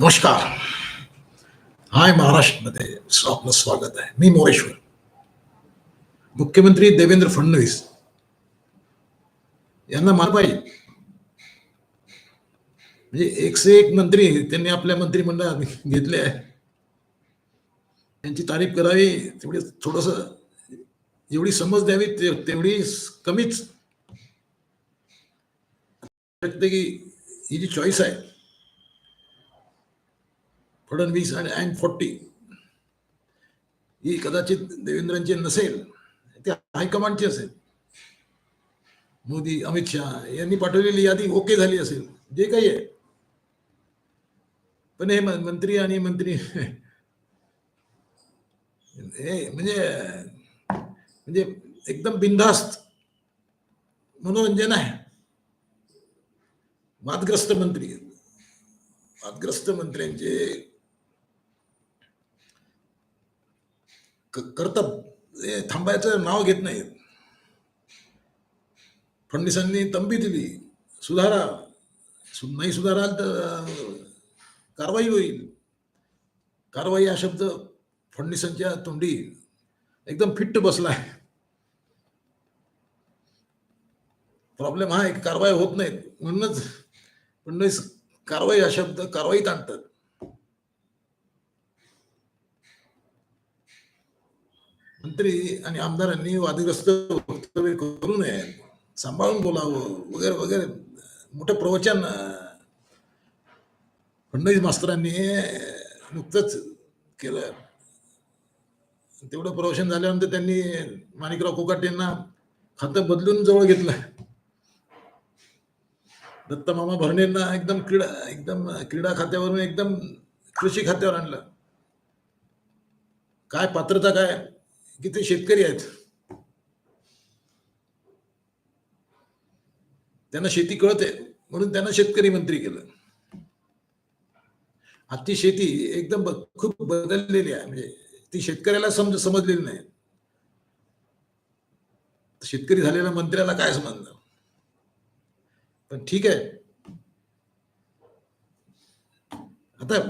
नमस्कार. हाय महाराष्ट्रमध्ये आपलं स्वागत आहे. मी मोरेश्वर. मुख्यमंत्री देवेंद्र फडणवीस यांना मार पाहिजे. म्हणजे एकशे एक मंत्री त्यांनी आपल्या मंत्रिमंडळात घेतले आहे. त्यांची तारीफ करावी तेवढी थोडस एवढी समज द्यावी तेवढी कमीच. की ही जी चॉईस आहे फडणवीस आणि अँड फोर्टी. ही कदाचित देवेंद्रांची नसेल ती हायकमांडची असेल. मोदी, अमित शहा यांनी पाठवलेली यादी ओके झाली असेल, जे काही आहे. पण हे मंत्री आणि मंत्री, हे म्हणजे म्हणजे एकदम बिनधास्त मनोरंजन आहे. वादग्रस्त मंत्री वादग्रस्त मंत्र्यांचे करतात करतब हे थांबायचं नाव घेत नाहीत. फडणवीसांनी तंबी दिली सुधारा. सु- नाही सुधाराल तर कारवाई होईल. कारवाई हा शब्द फडणवीसांच्या तोंडी एकदम फिट्ट बसला आहे. प्रॉब्लेम हा एक कारवाई होत नाहीत. म्हणूनच फडणवीस कारवाई हा शब्द कारवाईत आणतात. मंत्री आणि आमदारांनी वादग्रस्त वक्तव्य करू नये. सांभाळून बोलावं वगैरे वगैरे. मोठं प्रवचन फडणवीस मास्तरांनी नुकतंच केलं. तेवढं प्रवचन झाल्यानंतर त्यांनी माणिकराव कोकाटेंना खातं बदलून जवळ घेतलं. दत्त मामा भरणेंना एकदम क्रीडा एकदम क्रीडा खात्यावरून एकदम कृषी खात्यावर आणलं. काय पात्रता काय? की ते शेतकरी आहेत? त्यांना शेती कळते म्हणून त्यांना शेतकरी मंत्री केलं. आजची शेती एकदम खूप बदललेली आहे. म्हणजे ती शेतकऱ्याला समज समजलेली नाही. शेतकरी झालेल्या मंत्र्याला काय समजणार पण ठीक आहे. आता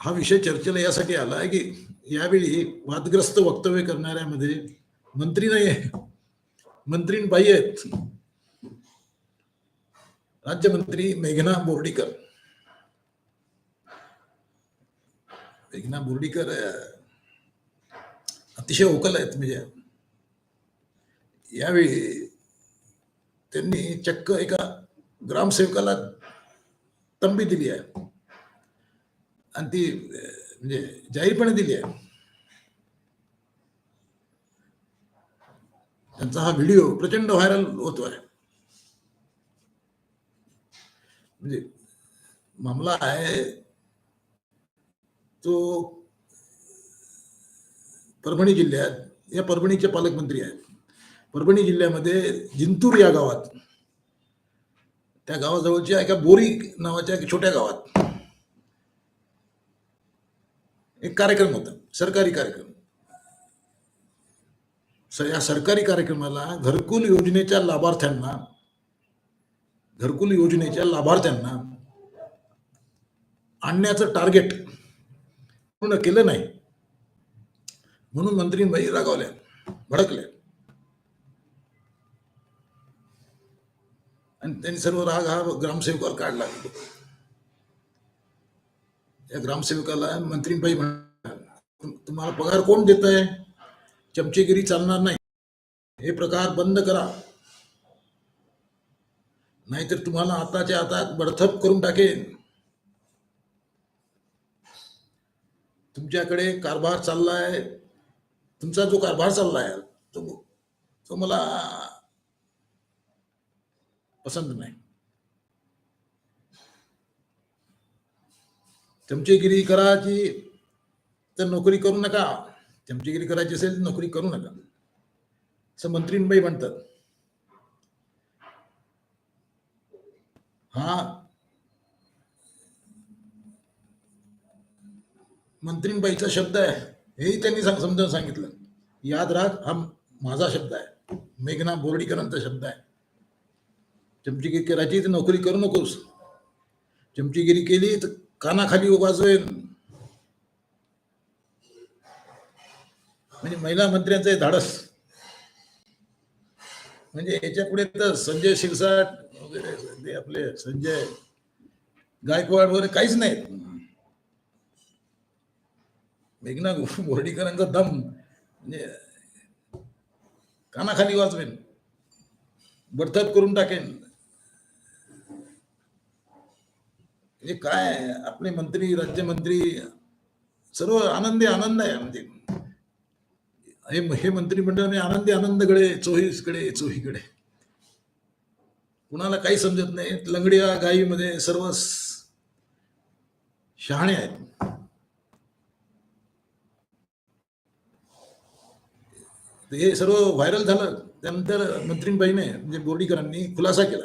हा विषय चर्चेला यासाठी आला आहे की यावेळी वादग्रस्त वक्तव्य करणाऱ्यामध्ये मंत्री नाही आहे मंत्री बाई आहेत. राज्यमंत्री मेघना बोर्डीकर. मेघना बोर्डीकर अतिशय ओकल आहेत. म्हणजे यावेळी त्यांनी चक्क एका ग्रामसेवकाला तंबी दिली आहे. आणि ती म्हणजे जाहीरपणे दिली आहे. त्यांचा हा व्हिडिओ प्रचंड व्हायरल होतोय. म्हणजे मामला आहे तो परभणी जिल्ह्यात या परभणीचे पालकमंत्री आहेत. परभणी जिल्ह्यामध्ये जिंतूर या गावात त्या गावाजवळच्या एका बोरी नावाच्या एका छोट्या गावात एक कार्यक्रम होता सरकारी कार्यक्रम. सर या सरकारी कार्यक्रमाला घरकुल योजनेच्या लाभार्थ्यांना घरकुल योजनेच्या लाभार्थ्यांना आणण्याचं टार्गेट पूर्ण केलं नाही. म्हणून मंत्रीबाई रागावल्या भडकल्या. आणि त्यांनी सर्व राग हा ग्रामसेवकावर काढला. या ग्रामसेवकाला मंत्रीबाई म्हणा तुम्हाला पगार कोण देत आहे चमचेगिरी चालणार नाही. हे प्रकार बंद करा. नाहीतर तुम्हाला आताच्या आता बडथप करून टाकेन. तुमच्याकडे कारभार चाललाय. तुमचा जो कारभार चाललाय तो तो मला पसंत नाही. चमचेगिरी करायची तर नोकरी करू नका. चमचेगिरी करायची असेल तर नोकरी करू नका. असं मंत्रींबाई म्हणतात. हा. मंत्रींबाईचा शब्द आहे. हेही त्यांनी सांग- समजावून सांगितलं. याद राख हा माझा शब्द आहे. मेघना बोर्डीकरांचा शब्द आहे. चमचीगिरी करायची तर नोकरी करू नकोस. चमचीगिरी केली तर कानाखाली वाजवेन म्हणजे महिला मंत्र्यांचं हे धाडस. म्हणजे याच्यापुढे तर संजय शिरसाट वगैरे ते आपले संजय गायकवाड वगैरे काहीच नाही मेघना बोर्डीकरांचा दम. म्हणजे कानाखाली वाजवेन. बडतप करून टाकेन. म्हणजे काय आपले मंत्री राज्यमंत्री सर्व आनंदी आनंद आहे म्हणजे. हे हे मंत्रिमंडळ म्हणजे आनंदी आनंदकडे चोहीसकडे चोहीकडे कुणाला काही समजत नाही. लंगड्या गायीमध्ये सर्व शहाणे आहेत. हे सर्व व्हायरल झालं. त्यानंतर मंत्रीबाईने म्हणजे बोर्डीकरांनी खुलासा केला.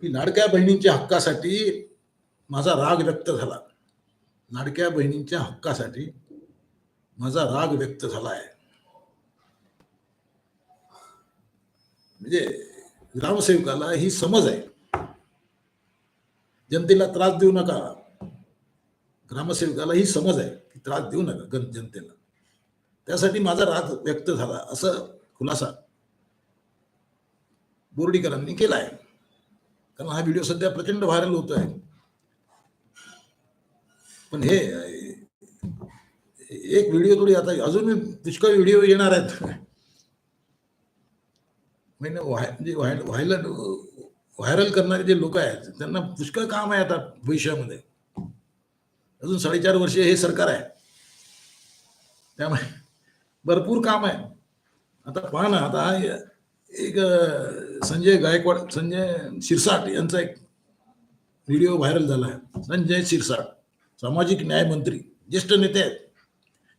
की लाडक्या बहिणींच्या हक्कासाठी माझा राग व्यक्त झाला. लाडक्या बहिणींच्या हक्कासाठी माझा राग व्यक्त झाला आहे म्हणजे ग्रामसेवकाला ही समज आहे. जनतेला त्रास देऊ नका. ग्रामसेवकाला ही समज आहे की त्रास देऊ नका जनतेला. त्यासाठी माझा राग व्यक्त झाला असं खुलासा बोर्डीकरांनी केला आहे कारण हा व्हिडिओ सध्या प्रचंड व्हायरल होतो आहे पण हे, एक व्हिडिओ थोडी आता अजून पुष्कळ व्हिडिओ येणार आहेत म्हणजे व्हाय- म्हणजे व्हाय- व्हायरल करणारे जे लोक आहेत, त्यांना पुष्कळ काम आहे आता भविष्यामध्ये। अजून साडेचार वर्षे हे सरकार आहे। त्यामुळे भरपूर काम आहे। आता पहा ना, आता एक संजय गायकवाड संजय शिरसाट यांचा एक व्हिडिओ व्हायरल झाला आहे. संजय शिरसाट सामाजिक न्याय मंत्री ज्येष्ठ नेते आहेत.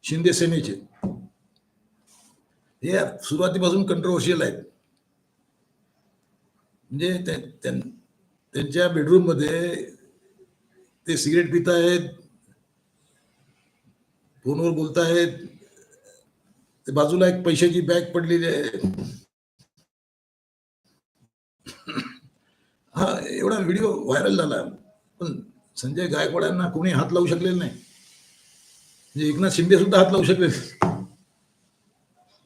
शिंदे सेनेचे. हे सुरुवातीपासून कंट्रोवर्शियल आहेत. म्हणजे त्यांच्या बेडरूममध्ये ते सिगरेट पित आहेत फोनवर बोलतायत. ते बाजूला एक पैशाची बॅग पडलेली आहे हा एवढा व्हिडिओ व्हायरल झाला. पण संजय गायकवाड्यांना कोणी हात लावू शकलेलं नाही. म्हणजे एकनाथ शिंदे सुद्धा हात लावू शकले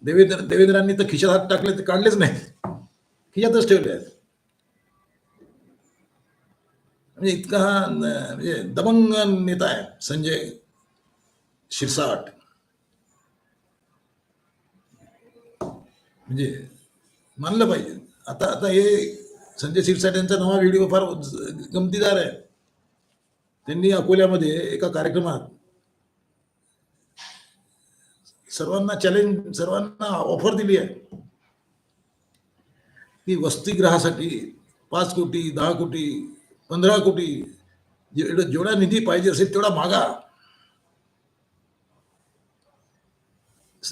देवेंद्र देवेंद्रांनी तर खिशात हात टाकले ते काढलेच नाही खिशातच ठेवले आहेत. म्हणजे इतका हा म्हणजे दबंग नेता आहे संजय शिरसाट. म्हणजे मानलं पाहिजे. आता आता हे संजय शिरसाट यांचा नवा व्हिडिओ फार गमतीदार आहे. त्यांनी अकोल्यामध्ये एका कार्यक्रमात सर्वांना चॅलेंज सर्वांना ऑफर दिली आहे. की वसतिगृहासाठी पाच कोटी दहा कोटी पंधरा कोटी जेवढा निधी पाहिजे असेल तेवढा मागा.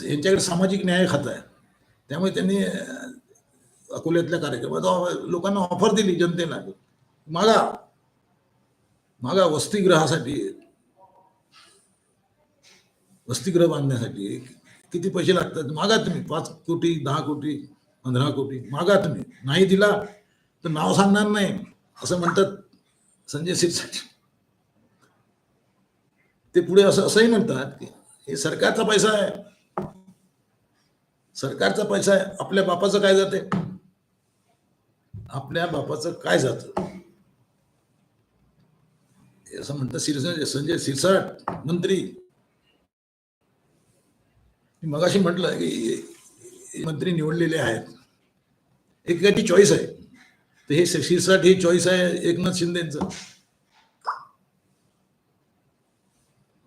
यांच्याकडे सामाजिक न्याय खात आहे. त्यामुळे त्यांनी अकोल्यातल्या कार्यक्रमात लोकांना ऑफर दिली जनतेला. मागा मागा वसतिगृहासाठी वसतिगृह बांधण्यासाठी किती पैसे लागतात? मागा तुम्ही. पाच कोटी दहा कोटी पंधरा कोटी. मागा तुम्ही. नाही दिला तर नाव सांगणार नाही. असं म्हणतात संजय शिरसाट. ते पुढे असं असंही म्हणतात की हे सरकारचा पैसा आहे. सरकारचा पैसा आहे. आपल्या बापाचं काय जाते? आपल्या बापाचं काय जातं? असं म्हणतात शिरसाट संजय शिरसाट मंत्री. मी मगाशी म्हटलं की मंत्री निवडलेले आहेत. एक काही चॉईस आहे. तर हे शिरसाट ही चॉईस आहे एकनाथ शिंदेचं.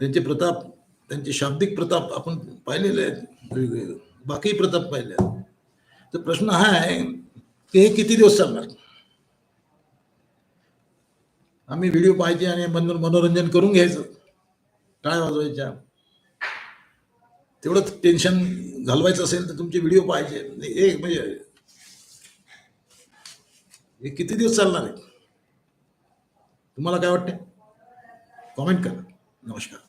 त्यांचे प्रताप त्यांचे शाब्दिक प्रताप आपण पाहिलेले आहेत. बाकी प्रताप पाहिले आहेत. तर प्रश्न हा आहे ते हे किती दिवस चालणार? आम्ही व्हिडिओ पाहायचे आणि मनोरंजन करून घ्यायचं. काय वाजवायच्या तेवढं टेन्शन घालवायचं असेल तर तुमचे व्हिडिओ पाहायचे. म्हणजे एक म्हणजे हे किती दिवस चालणार आहे? तुम्हाला काय वाटते कॉमेंट करा. नमस्कार.